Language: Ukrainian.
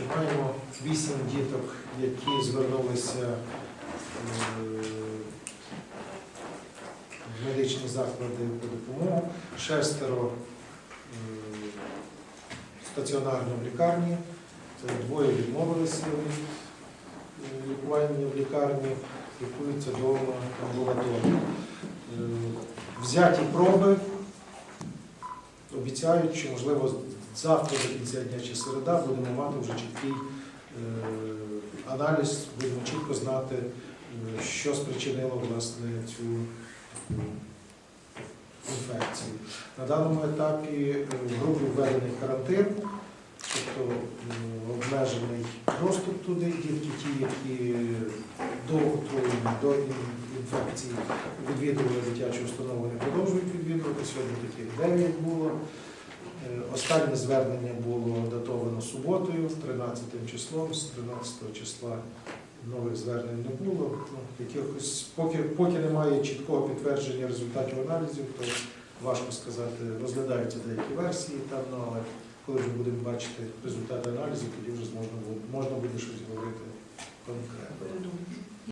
що маємо вісім діток, які звернулися е, в медичні заклади по допомогу, шестеро е, стаціонарно в лікарні, двоє відмовилися від е, лікування в лікарні, лікуються вдома амбулаторно. Е, Взяті проби обіцяють, що можливо завтра до кінця дня чи середа будемо мати вже чіткий е, аналіз, будемо чітко знати, е, що спричинило власне цю інфекцію. На даному етапі е, в групі введений карантин, тобто е, обмежений доступ туди, дітки ті, які до отруєння, до інфекції відвідували дитячу установу, не продовжують відвідувати. Сьогодні таких 9 було. Е, Останнє звернення було датовано суботою, 13 числом, з 13 числа нових звернень не було. Ну, якихось, поки, поки немає чіткого підтвердження результатів аналізів, то важко сказати, розглядаються деякі версії там, але коли вже будемо бачити результати аналізів, тоді вже зможна буде, можна буде щось говорити.